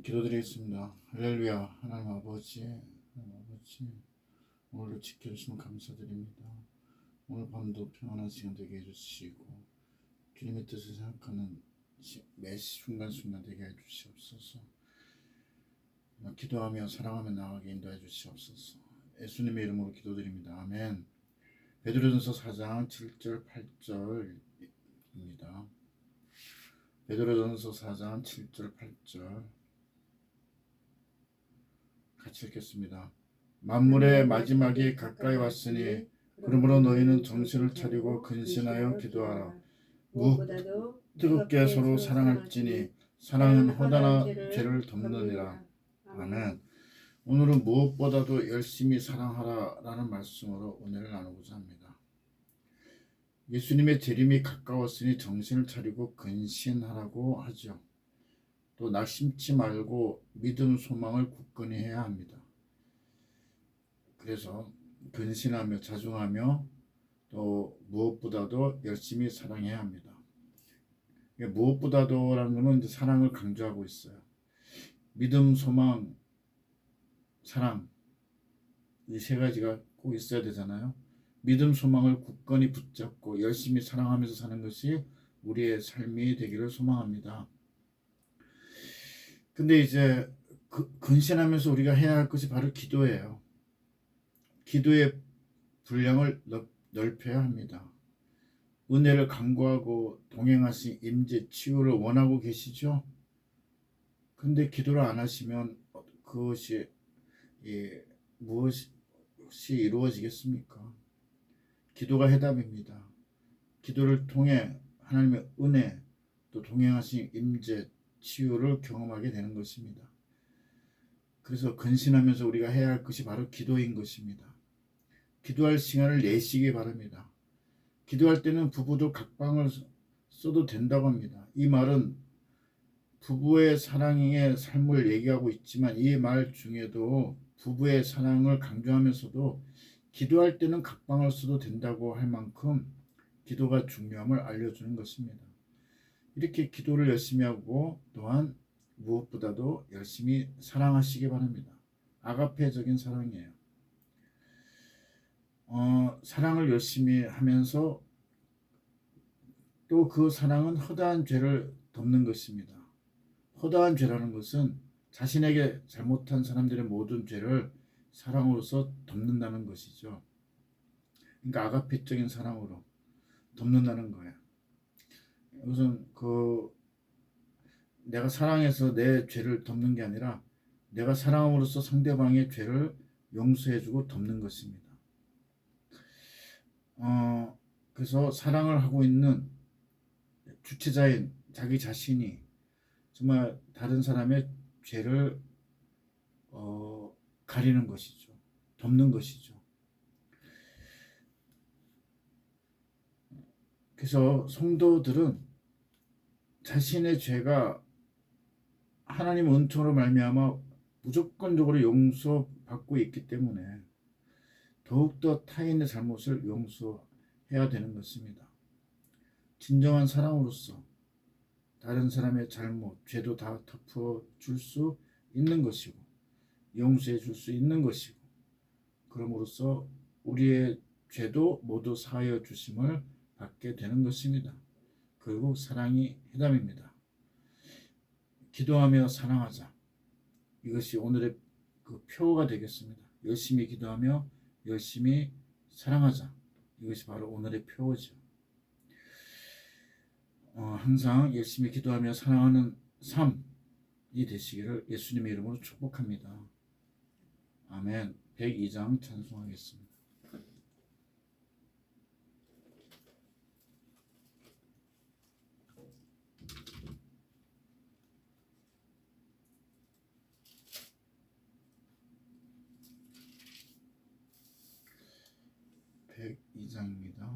기도드리겠습니다. 할렐루야 하나님 아버지 하나님 아버지 오늘도 지켜주시면 감사드립니다. 오늘 밤도 평안한 시간 되게 해주시고 주님의 뜻을 생각하는 시- 매 순간순간 되게 해주시옵소서 기도하며 사랑하며 나아가게 인도해 주시옵소서 예수님의 이름으로 기도드립니다. 아멘 베드로전서 4장 7절 8절입니다. 베드로전서 4장 7절 8절 같이 읽겠습니다. 만물의 마지막이 가까이 왔으니 그러므로 너희는 정신을 차리고 근신하여 기도하라. 무엇보다도 뜨겁게 서로 사랑할지니 사랑은 허다나 죄를 덮느니라. 아멘. 오늘은 무엇보다도 열심히 사랑하라라는 말씀으로 은혜를 나누고자 합니다. 예수님의 재림이 가까웠으니 정신을 차리고 근신하라고 하죠. 또 낙심치 말고 믿음 소망을 굳건히 해야 합니다. 그래서 근신하며 자중하며 또 무엇보다도 열심히 사랑해야 합니다. 무엇보다도라는 것은 이제 사랑을 강조하고 있어요. 믿음, 소망, 사랑 이 세 가지가 꼭 있어야 되잖아요. 믿음, 소망을 굳건히 붙잡고 열심히 사랑하면서 사는 것이 우리의 삶이 되기를 소망합니다. 근데 이제 그, 근신하면서 우리가 해야 할 것이 바로 기도예요. 기도의 분량을 넓, 넓혀야 합니다. 은혜를 강구하고 동행하신 임재 치유를 원하고 계시죠? 근데 기도를 안 하시면 그것이 예, 무엇이 이루어지겠습니까? 기도가 해답입니다. 기도를 통해 하나님의 은혜 또 동행하신 임재 치유를 경험하게 되는 것입니다. 그래서 근신하면서 우리가 해야 할 것이 바로 기도인 것입니다. 기도할 시간을 내시기 바랍니다. 기도할 때는 부부도 각방을 써도 된다고 합니다. 이 말은 부부의 사랑의 삶을 얘기하고 있지만 이 말 중에도 부부의 사랑을 강조하면서도 기도할 때는 각방을 써도 된다고 할 만큼 기도가 중요함을 알려주는 것입니다. 이렇게 기도를 열심히 하고 또한 무엇보다도 열심히 사랑하시기 바랍니다. 아가페적인 사랑이에요. 어, 사랑을 열심히 하면서 또 그 사랑은 허다한 죄를 덮는 것입니다. 허다한 죄라는 것은 자신에게 잘못한 사람들의 모든 죄를 사랑으로서 덮는다는 것이죠. 그러니까 아가페적인 사랑으로 덮는다는 거예요. 이것은 그 내가 사랑해서 내 죄를 덮는 게 아니라 내가 사랑함으로써 상대방의 죄를 용서해주고 덮는 것입니다. 어, 그래서 사랑을 하고 있는 주체자인 자기 자신이 정말 다른 사람의 죄를 어, 가리는 것이죠. 덮는 것이죠. 그래서 성도들은 자신의 죄가 하나님 은총으로 말미암아 무조건적으로 용서받고 있기 때문에 더욱더 타인의 잘못을 용서해야 되는 것입니다. 진정한 사랑으로서 다른 사람의 잘못, 죄도 다 덮어 줄 수 있는 것이고 용서해 줄 수 있는 것이고 그럼으로써 우리의 죄도 모두 사하여 주심을 받게 되는 것입니다. 결국 사랑이 해답입니다. 기도하며 사랑하자. 이것이 오늘의 그 표가 되겠습니다. 열심히 기도하며 열심히 사랑하자. 이것이 바로 오늘의 표죠. 어, 항상 열심히 기도하며 사랑하는 삶이 되시기를 예수님의 이름으로 축복합니다. 아멘. 102장 찬송하겠습니다. 백이장입니다